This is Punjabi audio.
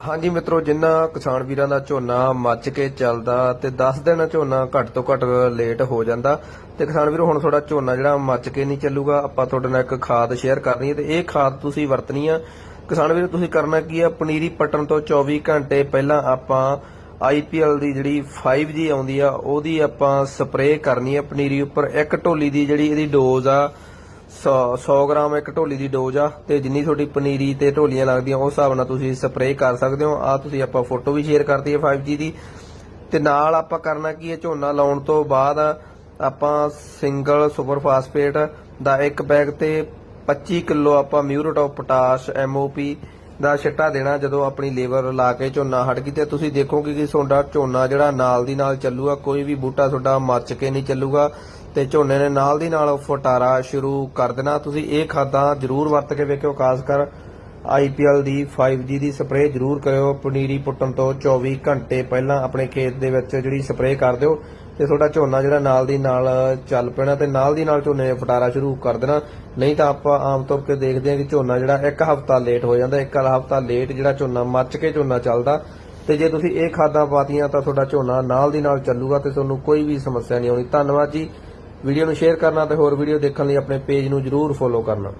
ਹਾਂਜੀ ਮਿੱਤਰੋ, ਜਿੰਨਾ ਕਿਸਾਨ ਵੀਰਾਂ ਦਾ ਝੋਨਾ ਮੱਚ ਕੇ ਚੱਲਦਾ ਤੇ 10 ਦਿਨ ਝੋਨਾ ਘੱਟ ਤੋਂ ਘੱਟ ਲੇਟ ਹੋ ਜਾਂਦਾ ਤੇ ਕਿਸਾਨ ਵੀਰੋ, ਹੁਣ ਤੁਹਾਡਾ ਝੋਨਾ ਜਿਹੜਾ ਮੱਚ ਕੇ ਨਹੀਂ ਚੱਲੂਗਾ, ਆਪਾਂ ਤੁਹਾਡੇ ਨਾਲ ਇੱਕ ਖਾਦ ਸ਼ੇਅਰ ਕਰਨੀ ਹੈ ਤੇ ਇਹ ਖਾਦ ਤੁਸੀਂ ਵਰਤਣੀ ਆ। ਕਿਸਾਨ ਵੀਰੋ, ਤੁਸੀਂ ਕਰਨਾ ਕੀ ਆ? ਪਨੀਰੀ ਪੱਟਣ ਤੋਂ 24 ਘੰਟੇ ਪਹਿਲਾਂ ਆਪਾਂ IPL ਦੀ ਜਿਹੜੀ 5G ਆਉਂਦੀ ਆ, ਉਹਦੀ ਆਪਾਂ ਸਪਰੇਅ ਕਰਨੀ ਆ ਪਨੀਰੀ ਉੱਪਰ। ਇੱਕ ਢੋਲੀ ਦੀ ਜਿਹੜੀ ਇਹਦੀ ਡੋਜ਼ ਆ 100 100 ਗ੍ਰਾਮ ਇੱਕ ਢੋਲੀ ਦੀ ਡੋਜ਼ ਆ ਤੇ ਜਿੰਨੀ ਤੁਹਾਡੀ ਪਨੀਰੀ ਤੇ ਢੋਲੀਆਂ ਲੱਗਦੀਆਂ ਉਸ ਹਿਸਾਬ ਨਾਲ ਤੁਸੀਂ ਸਪਰੇਅ ਕਰ ਸਕਦੇ ਹੋ। ਆ ਤੁਸੀਂ ਆਪਾਂ ਫੋਟੋ ਵੀ ਸ਼ੇਅਰ ਕਰਤੀ ਹੈ 5G ਦੀ। ਤੇ ਨਾਲ ਆਪਾਂ ਕਰਨਾ ਕੀ ਹੈ, ਝੋਨਾ ਲਾਉਣ ਤੋਂ ਬਾਅਦ ਆਪਾਂ ਸਿੰਗਲ ਸੁਪਰ ਫਾਸਫੇਟ ਦਾ ਇੱਕ ਬੈਗ ਤੇ 25 ਕਿਲੋ ਆਪਾਂ ਮਿਊਰੇਟ ਆਫ ਪੋਟਾਸ਼ MOP ਦਾ ਛਿੱਟਾ ਦੇਣਾ ਜਦੋਂ ਆਪਣੀ ਲੇਬਰ ਲਾ ਕੇ ਝੋਨਾ ਹਟ ਗਈ। ਤੇ ਤੁਸੀਂ ਦੇਖੋਗੇ ਕਿ ਤੁਹਾਡਾ ਝੋਨਾ ਜਿਹੜਾ ਨਾਲ ਦੀ ਨਾਲ ਚੱਲੂਗਾ, ਕੋਈ ਵੀ ਬੂਟਾ ਤੁਹਾਡਾ ਮੱਚ ਕੇ ਨਹੀਂ ਚੱਲੂਗਾ। ਤੇ ਝੋਨੇ ਨੇ ਨਾਲ ਦੀ ਨਾਲ ਫਟਾਰਾ ਸ਼ੁਰੂ ਕਰ ਦੇਣਾ। ਤੁਸੀਂ ਇਹ ਖਾਦਾਂ ਜ਼ਰੂਰ ਵਰਤ ਕੇ ਵੇਖਿਓ, ਖਾਸ ਕਰ IPL ਦੀ 5G ਦੀ ਸਪਰੇਅ ਜ਼ਰੂਰ ਕਰਿਓ। ਪਨੀਰੀ ਪੁੱਟਣ ਤੋਂ 24 ਘੰਟੇ ਪਹਿਲਾਂ ਆਪਣੇ ਖੇਤ ਦੇ ਵਿੱਚ ਜਿਹੜੀ ਸਪਰੇਅ ਕਰ ਦਿਓ ਤੇ ਤੁਹਾਡਾ ਝੋਨਾ ਜਿਹੜਾ ਨਾਲ ਦੀ ਨਾਲ ਚੱਲ ਪੈਣਾ ਤੇ ਨਾਲ ਦੀ ਨਾਲ ਝੋਨੇ ਨੇ ਫਟਾਰਾ ਸ਼ੁਰੂ ਕਰ ਦੇਣਾ। ਨਹੀਂ ਤਾਂ ਆਪਾਂ ਆਮ ਤੌਰ ਤੇ ਦੇਖਦੇ ਹਾਂ ਕਿ ਝੋਨਾ ਜਿਹੜਾ ਇੱਕ ਹਫ਼ਤਾ ਲੇਟ ਹੋ ਜਾਂਦਾ, ਇੱਕ ਹਫ਼ਤਾ ਲੇਟ ਜਿਹੜਾ ਝੋਨਾ ਮੱਚ ਕੇ ਝੋਨਾ ਚੱਲਦਾ। ਤੇ ਜੇ ਤੁਸੀਂ ਇਹ ਖਾਦਾਂ ਪਾਤੀਆਂ ਤਾਂ ਤੁਹਾਡਾ ਝੋਨਾ ਨਾਲ ਦੀ ਨਾਲ ਚੱਲੂਗਾ ਤੇ ਤੁਹਾਨੂੰ ਕੋਈ ਵੀ ਸਮੱਸਿਆ ਨਹੀਂ ਆਉਣੀ। ਧੰਨਵਾਦ ਜੀ। ਵੀਡੀਓ ਨੂੰ ਸ਼ੇਅਰ ਕਰਨਾ ਤੇ ਹੋਰ ਵੀਡੀਓ ਦੇਖਣ ਲਈ ਆਪਣੇ ਪੇਜ ਨੂੰ ਜਰੂਰ ਫੋਲੋ ਕਰਨਾ।